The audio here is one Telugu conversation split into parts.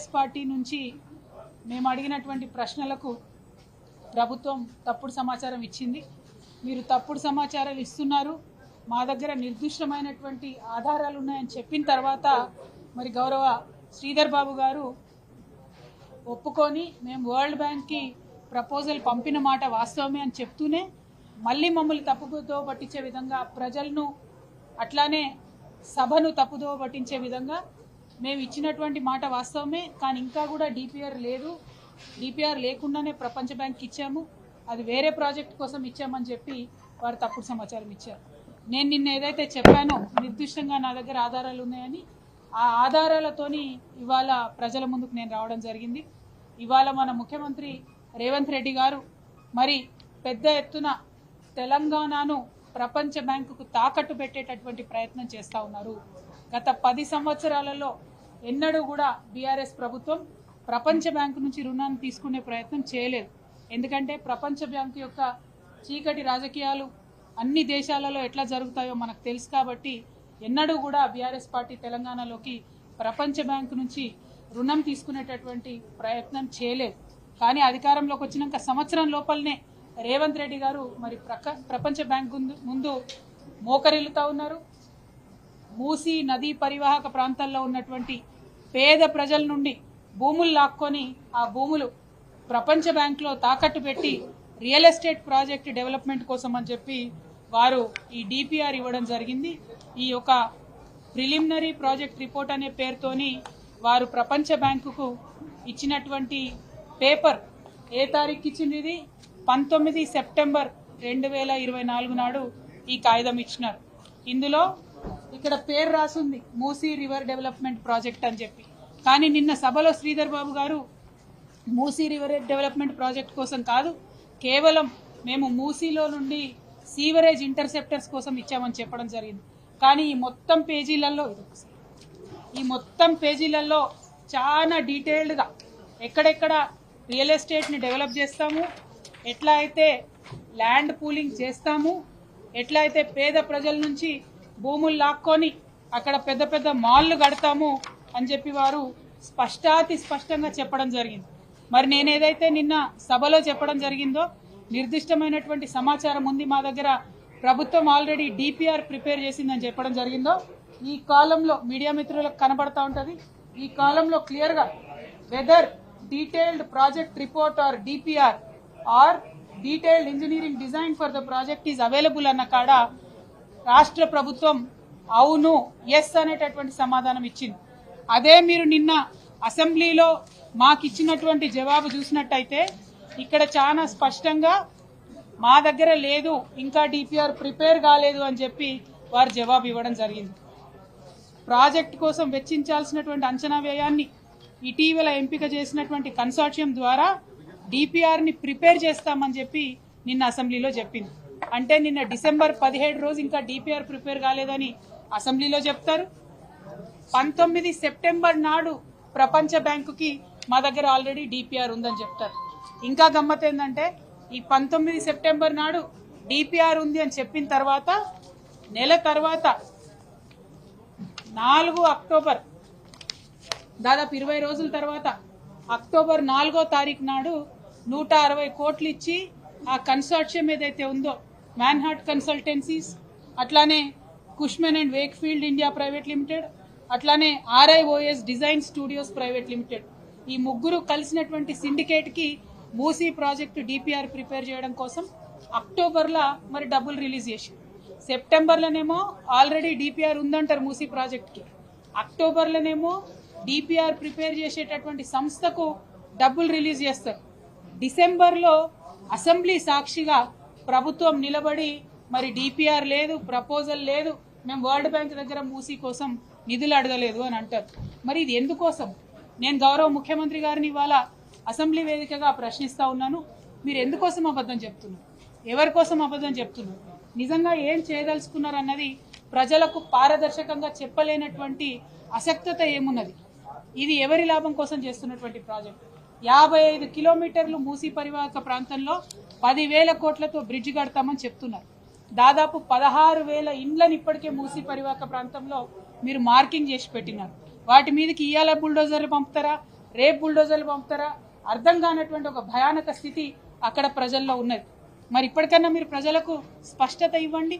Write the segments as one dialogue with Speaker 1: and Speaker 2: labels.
Speaker 1: కాంగ్రెస్ పార్టీ నుంచి మేము అడిగినటువంటి ప్రశ్నలకు ప్రభుత్వం తప్పుడు సమాచారం ఇచ్చింది. మీరు తప్పుడు సమాచారాలు ఇస్తున్నారు. మా దగ్గర నిర్దిష్టమైనటువంటి ఆధారాలు ఉన్నాయని చెప్పిన తర్వాత మరి గౌరవ శ్రీధర్ బాబు గారు ఒప్పుకొని మేము వరల్డ్ బ్యాంక్కి ప్రపోజల్ పంపిన మాట వాస్తవమే అని చెప్తూనే మళ్ళీ మమ్మల్ని తప్పుదో పట్టించే విధంగా ప్రజలను అట్లానే సభను తప్పుదో పట్టించే విధంగా మేము ఇచ్చినటువంటి మాట వాస్తవమే కానీ ఇంకా కూడా డిపిఆర్ లేదు. డిపిఆర్ లేకుండానే ప్రపంచ బ్యాంక్కి ఇచ్చాము. అది వేరే ప్రాజెక్ట్ కోసం ఇచ్చామని చెప్పి వారు తప్పుడు సమాచారం ఇచ్చారు. నేను నిన్న ఏదైతే చెప్పానో నిర్దిష్టంగా నా దగ్గర ఆధారాలు ఉన్నాయని ఆ ఆధారాలతోని ఇవాళ ప్రజల ముందుకు నేను రావడం జరిగింది. ఇవాళ మన ముఖ్యమంత్రి రేవంత్ రెడ్డి గారు మరి పెద్ద ఎత్తున తెలంగాణను ప్రపంచ బ్యాంకుకు తాకట్టు పెట్టేటటువంటి ప్రయత్నం చేస్తూ ఉన్నారు. గత పది సంవత్సరాలలో ఎన్నడూ కూడా బీఆర్ఎస్ ప్రభుత్వం ప్రపంచ బ్యాంకు నుంచి రుణాన్ని తీసుకునే ప్రయత్నం చేయలేదు. ఎందుకంటే ప్రపంచ బ్యాంకు యొక్క చీకటి రాజకీయాలు అన్ని దేశాలలో ఎట్లా జరుగుతాయో మనకు తెలుసు కాబట్టి ఎన్నడూ కూడా బీఆర్ఎస్ పార్టీ తెలంగాణలోకి ప్రపంచ బ్యాంకు నుంచి రుణం తీసుకునేటటువంటి ప్రయత్నం చేయలేదు. కానీ అధికారంలోకి వచ్చినాక సంవత్సరం లోపలనే రేవంత్ రెడ్డి గారు మరి ప్రక ప్రపంచ బ్యాంక్ ముందు ముందు మోకరిల్లుతా ఉన్నారు. మూసీ నదీ పరివాహక ప్రాంతాల్లో ఉన్నటువంటి పేద ప్రజల నుండి భూములు లాక్కొని ఆ భూములు ప్రపంచ బ్యాంకులో తాకట్టు పెట్టి రియల్ ఎస్టేట్ ప్రాజెక్ట్ డెవలప్మెంట్ కోసం అని చెప్పి వారు ఈ డిపిఆర్ ఇవ్వడం జరిగింది. ఈ యొక్క ప్రిలిమినరీ ప్రాజెక్ట్ రిపోర్ట్ అనే పేరుతోని వారు ప్రపంచ బ్యాంకుకు ఇచ్చినటువంటి పేపర్ ఏ తారీఖు ఇచ్చింది ఇది? పంతొమ్మిది సెప్టెంబర్ రెండు వేల ఇరవై నాలుగు నాడు ఈ కాగితం ఇచ్చినారు. ఇందులో ఇక్కడ పేరు రాసుంది మూసీ రివర్ డెవలప్మెంట్ ప్రాజెక్ట్ అని చెప్పి. కానీ నిన్న సభలో శ్రీధర్ బాబు గారు మూసీ రివర్ డెవలప్మెంట్ ప్రాజెక్ట్ కోసం కాదు కేవలం మేము మూసీలో నుండి సీవరేజ్ ఇంటర్సెప్టర్స్ కోసం ఇచ్చామని చెప్పడం జరిగింది. కానీ ఈ మొత్తం పేజీలలో ఈ మొత్తం పేజీలలో చాలా డీటెయిల్డ్గా ఎక్కడెక్కడ రియల్ ఎస్టేట్ని డెవలప్ చేస్తాము ఎట్లా అయితే ల్యాండ్ పూలింగ్ చేస్తాము ఎట్లా అయితే పేద ప్రజల నుంచి భూములు లాక్కొని అక్కడ పెద్ద పెద్ద మాల్లు కడతాము అని చెప్పి వారు స్పష్టాతి స్పష్టంగా చెప్పడం జరిగింది. మరి నేను ఏదైతే నిన్న సభలో చెప్పడం జరిగిందో నిర్దిష్టమైనటువంటి సమాచారం ఉంది మా దగ్గర. ప్రభుత్వం ఆల్రెడీ డిపిఆర్ ప్రిపేర్ చేసిందని చెప్పడం జరిగిందో ఈ కాలంలో మీడియా మిత్రులకు కనబడతా ఉంటుంది. ఈ కాలంలో క్లియర్గా whether detailed project report or DPR or detailed engineering design for the project is available అన్న కాడ రాష్ట్ర ప్రభుత్వం అవును ఎస్ అనేటటువంటి సమాధానం ఇచ్చింది. అదే మీరు నిన్న అసెంబ్లీలో మాకు ఇచ్చినటువంటి జవాబు చూసినట్టయితే ఇక్కడ చాలా స్పష్టంగా మా దగ్గర లేదు ఇంకా డిపిఆర్ ప్రిపేర్ కాలేదు అని చెప్పి వారు జవాబు ఇవ్వడం జరిగింది. ప్రాజెక్ట్ కోసం వెచ్చించాల్సినటువంటి అంచనా వ్యయాన్ని ఇటీవల ఎంపిక చేసినటువంటి కన్సార్షియం ద్వారా డిపిఆర్ని ప్రిపేర్ చేస్తామని చెప్పి నిన్న అసెంబ్లీలో చెప్పింది. అంటే నిన్న డిసెంబర్ పదిహేడు రోజు ఇంకా డిపిఆర్ ప్రిపేర్ కాలేదని అసెంబ్లీలో చెప్తారు. పంతొమ్మిది సెప్టెంబర్ నాడు ప్రపంచ బ్యాంకుకి మా దగ్గర ఆల్రెడీ డిపిఆర్ ఉందని చెప్తారు. ఇంకా గమ్మత్ ఏంటంటే ఈ పంతొమ్మిది సెప్టెంబర్ నాడు డిపిఆర్ ఉంది అని చెప్పిన తర్వాత నెల తర్వాత నాలుగు అక్టోబర్ దాదాపు ఇరవై రోజుల తర్వాత అక్టోబర్ నాలుగో తారీఖు నాడు నూట అరవై కోట్లు ఇచ్చి ఆ కన్సార్టియం ఏదైతే ఉందో మ్యాన్హాట్ కన్సల్టెన్సీస్ అట్లానే Cushman and Wakefield India private limited అట్లానే RIOS design studios private limited ఈ ముగ్గురు కలిసినటువంటి సిండికేట్కి మూసీ ప్రాజెక్టు డిపిఆర్ ప్రిపేర్ చేయడం కోసం అక్టోబర్లో మరి డబ్బులు రిలీజ్ చేసి సెప్టెంబర్లోనేమో ఆల్రెడీ డిపిఆర్ ఉందంటారు మూసీ ప్రాజెక్ట్కి. అక్టోబర్లోనేమో డిపిఆర్ ప్రిపేర్ చేసేటటువంటి సంస్థకు డబ్బులు రిలీజ్ చేస్తారు. డిసెంబర్లో అసెంబ్లీ సాక్షిగా ప్రభుత్వం నిలబడి మరి డిపిఆర్ లేదు ప్రపోజల్ లేదు మేము వరల్డ్ బ్యాంక్ దగ్గర మూసీ కోసం నిధులు అడగలేదు అని అంటారు. మరి ఇది ఎందుకోసం? నేను గౌరవ ముఖ్యమంత్రి గారిని ఇవాళ అసెంబ్లీ వేదికగా ప్రశ్నిస్తా ఉన్నాను. మీరు ఎందుకోసం అబద్ధం చెప్తున్నారు? ఎవరి కోసం అబద్ధం చెప్తున్నారు? నిజంగా ఏం చేయదలుచుకున్నారు అన్నది ప్రజలకు పారదర్శకంగా చెప్పలేనటువంటి అసక్తత ఏమున్నది? ఇది ఎవరి లాభం కోసం చేస్తున్నటువంటి ప్రాజెక్ట్? యాభై ఐదు కిలోమీటర్లు మూసీ పరివాహక ప్రాంతంలో పదివేల కోట్లతో బ్రిడ్జ్ కడతామని చెప్తున్నారు. దాదాపు పదహారు వేల ఇండ్లను ఇప్పటికే మూసీ పరివాహక ప్రాంతంలో మీరు మార్కింగ్ చేసి పెట్టినారు. వాటి మీదకి ఇయ్యాల బుల్డోజర్లు పంపుతారా? రేపు బుల్డోజర్లు పంపుతారా? అర్థం కానటువంటి ఒక భయానక స్థితి అక్కడ ప్రజల్లో ఉన్నది. మరి ఇప్పటికన్నా మీరు ప్రజలకు స్పష్టత ఇవ్వండి.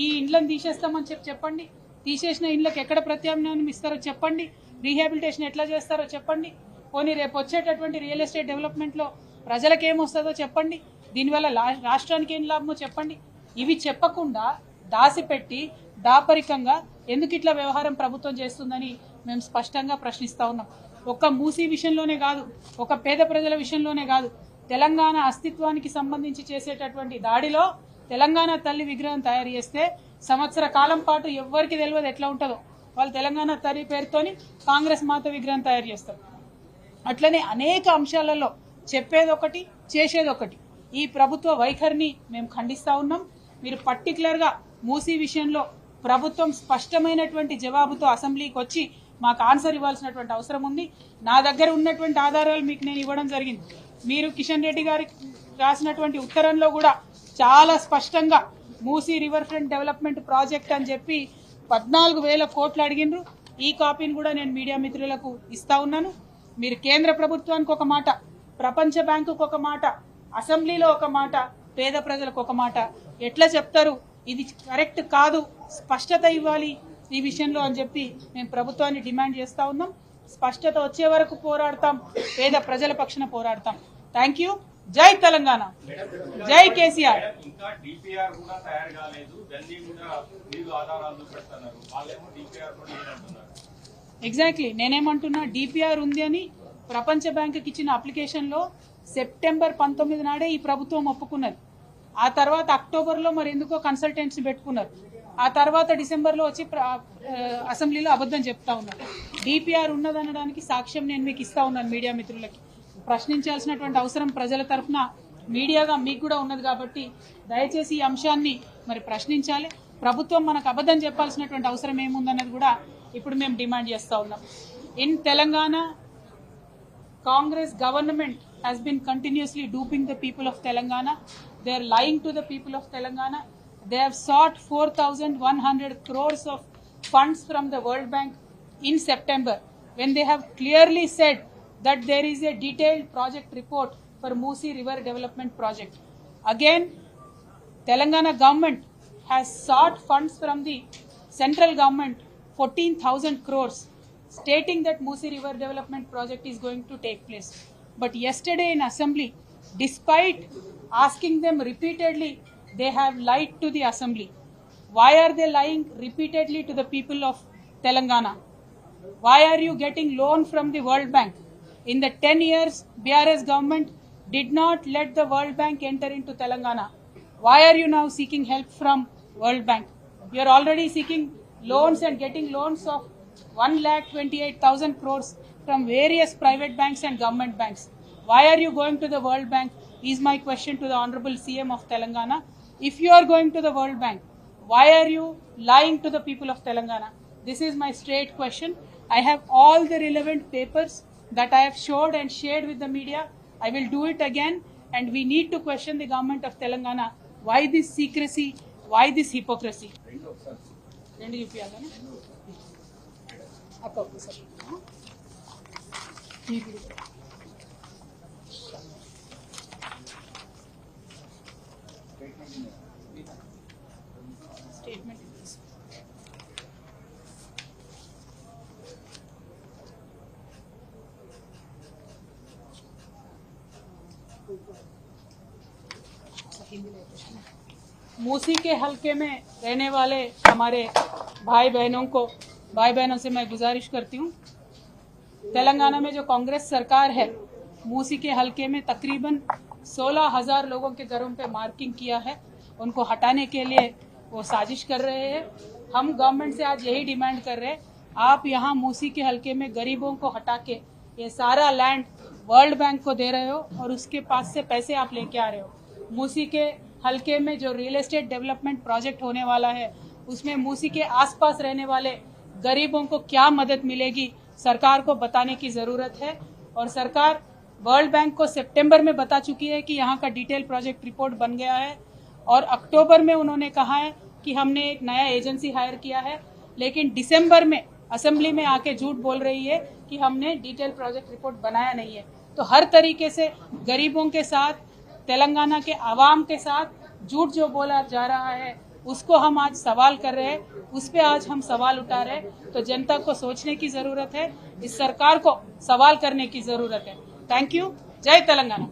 Speaker 1: ఈ ఇండ్లను తీసేస్తామని చెప్పి చెప్పండి. తీసేసిన ఇండ్లకు ఎక్కడ ప్రత్యామ్నాయం ఇస్తారో చెప్పండి. రీహాబిలిటేషన్ ఎట్లా చేస్తారో చెప్పండి. పోనీ రేపు వచ్చేటటువంటి రియల్ ఎస్టేట్ డెవలప్మెంట్లో ప్రజలకు ఏమొస్తుందో చెప్పండి. దీనివల్ల లా- రాష్ట్రానికి ఏం లాభమో చెప్పండి. ఇవి చెప్పకుండా దాసిపెట్టి దాపరికంగా ఎందుకు ఇట్లా వ్యవహారం ప్రభుత్వం చేస్తుందని మేము స్పష్టంగా ప్రశ్నిస్తూ ఉన్నాం. ఒక్క మూసీ విషయంలోనే కాదు ఒక పేద ప్రజల విషయంలోనే కాదు తెలంగాణ అస్తిత్వానికి సంబంధించి చేసేటటువంటి దాడిలో తెలంగాణ తల్లి విగ్రహం తయారు చేస్తే సంవత్సర కాలం పాటు ఎవ్వరికి తెలియదు ఎట్లా ఉంటుందో. వాళ్ళు తెలంగాణ తల్లి పేరుతోని కాంగ్రెస్ మాత విగ్రహం తయారు చేస్తారు. అట్లనే అనేక అంశాలలో చెప్పేది ఒకటి చేసేది ఒకటి ఈ ప్రభుత్వ వైఖరిని మేము ఖండిస్తా ఉన్నాం. మీరు పర్టికులర్గా మూసీ విషయంలో ప్రభుత్వం స్పష్టమైనటువంటి జవాబుతో అసెంబ్లీకి వచ్చి మాకు ఆన్సర్ ఇవ్వాల్సినటువంటి అవసరం ఉంది. నా దగ్గర ఉన్నటువంటి ఆధారాలు మీకు నేను ఇవ్వడం జరిగింది. మీరు కిషన్ రెడ్డి గారికి రాసినటువంటి ఉత్తరంలో కూడా చాలా స్పష్టంగా Musi river front development project అని చెప్పి పద్నాలుగు వేల కోట్లు అడిగినరు ఈ కాపీని కూడా నేను మీడియా మిత్రులకు ఇస్తా ఉన్నాను. మీరు కేంద్ర ప్రభుత్వానికి ఒక మాట ప్రపంచ బ్యాంకుకు ఒక మాట అసెంబ్లీలో ఒక మాట పేద ప్రజలకు ఒక మాట. ఎట్లా చెప్తారు? ఇది కరెక్ట్ కాదు. స్పష్టత ఇవ్వాలి ఈ విషయంలో అని చెప్పి మేము ప్రభుత్వాన్ని డిమాండ్ చేస్తూ ఉన్నాం. స్పష్టత వచ్చే వరకు పోరాడతాం. పేద ప్రజల పక్షన పోరాడతాం. Thank you. జై తెలంగాణ. జై కేసీఆర్.
Speaker 2: ఇంకా కూడా తయారు కాలేదు. కూడా ఆధారాలు
Speaker 1: ఎగ్జాక్ట్లీ నేనేమంటున్నా డిపిఆర్ ఉంది అని ప్రపంచ బ్యాంకుకి ఇచ్చిన అప్లికేషన్లో సెప్టెంబర్ పంతొమ్మిది నాడే ఈ ప్రభుత్వం ఒప్పుకున్నది. ఆ తర్వాత అక్టోబర్లో మరి ఎందుకో కన్సల్టెంట్స్ పెట్టుకున్నారు. ఆ తర్వాత డిసెంబర్లో వచ్చి అసెంబ్లీలో అబద్ధం చెప్తా ఉన్నారు. డిపిఆర్ ఉన్నదనడానికి సాక్ష్యం నేను మీకు ఇస్తా ఉన్నాను మీడియా మిత్రులకి. ప్రశ్నించాల్సినటువంటి అవసరం ప్రజల తరఫున. మీడియాగా మీకు కూడా ఉన్నది కాబట్టి దయచేసి ఈ అంశాన్ని మరి ప్రశ్నించాలి. ప్రభుత్వం మనకు అబద్ధం చెప్పాల్సినటువంటి అవసరం ఏముందన్నది కూడా ఇప్పుడు మేము డిమాండ్ చేస్తా ఉన్నాం in Telangana Congress government has been continuously duping the people of Telangana. They are lying to the people of Telangana. They have sought 4,100 crores of funds from the World Bank in September when they have clearly said that there is a detailed project report for Musi River Development Project. Again, Telangana government has sought funds from the central government 14,000 crores stating that Musi River Development Project is going to take place. But yesterday in assembly, despite asking them repeatedly, they have lied to the assembly. Why are they lying repeatedly to the people of Telangana? Why are you getting loan from the World Bank? In the 10 years, BRS government did not let the World Bank enter into Telangana. Why are you now seeking help from World Bank? You are already seeking loans and getting loans of 1 lakh 28,000 crores from various private banks and government banks. Why are you going to the World Bank? Is my question to the Honorable CM of Telangana. If you are going to the World Bank, why are you lying to the people of Telangana? This is my straight question. I have all the relevant papers that I have showed and shared with the media. I will do it again, and we need to question the government of Telangana. Why this secrecy? Why this hypocrisy? రెండు చూపించాలి అక్క ఒకసారి స్టేట్మెంట్ ఇది. मूसी के हलके में रहने वाले हमारे भाई बहनों को भाई बहनों से मैं गुजारिश करती हूँ। तेलंगाना में जो कांग्रेस सरकार है, मूसी के हलके में तकरीबन सोलह हज़ार लोगों के घरों पे मार्किंग किया है। उनको हटाने के लिए वो साजिश कर रहे हैं। हम गवर्नमेंट से आज यही डिमांड कर रहे हैं, आप यहाँ मूसी के हलके में गरीबों को हटा के ये सारा लैंड वर्ल्ड बैंक को दे रहे हो और उसके पास से पैसे आप लेके आ रहे हो। मूसी के हलके में जो रियल एस्टेट डेवलपमेंट प्रोजेक्ट होने वाला है, उसमें मूसी के आसपास रहने वाले गरीबों को क्या मदद मिलेगी, सरकार को बताने की ज़रूरत है। और सरकार वर्ल्ड बैंक को सितंबर में बता चुकी है कि यहाँ का डिटेल प्रोजेक्ट रिपोर्ट बन गया है। और अक्टूबर में उन्होंने कहा है कि हमने एक नया एजेंसी हायर किया है, लेकिन दिसंबर में असेंबली में आके झूठ बोल रही है कि हमने डिटेल प्रोजेक्ट रिपोर्ट बनाया नहीं है। तो हर तरीके से गरीबों के साथ तेलंगाना के आवाम के साथ झूठ जो बोला जा रहा है, उसको हम आज सवाल कर रहे हैं, उस पर आज हम सवाल उठा रहे हैं। तो जनता को सोचने की ज़रूरत है, इस सरकार को सवाल करने की ज़रूरत है। थैंक यू जय तेलंगाना।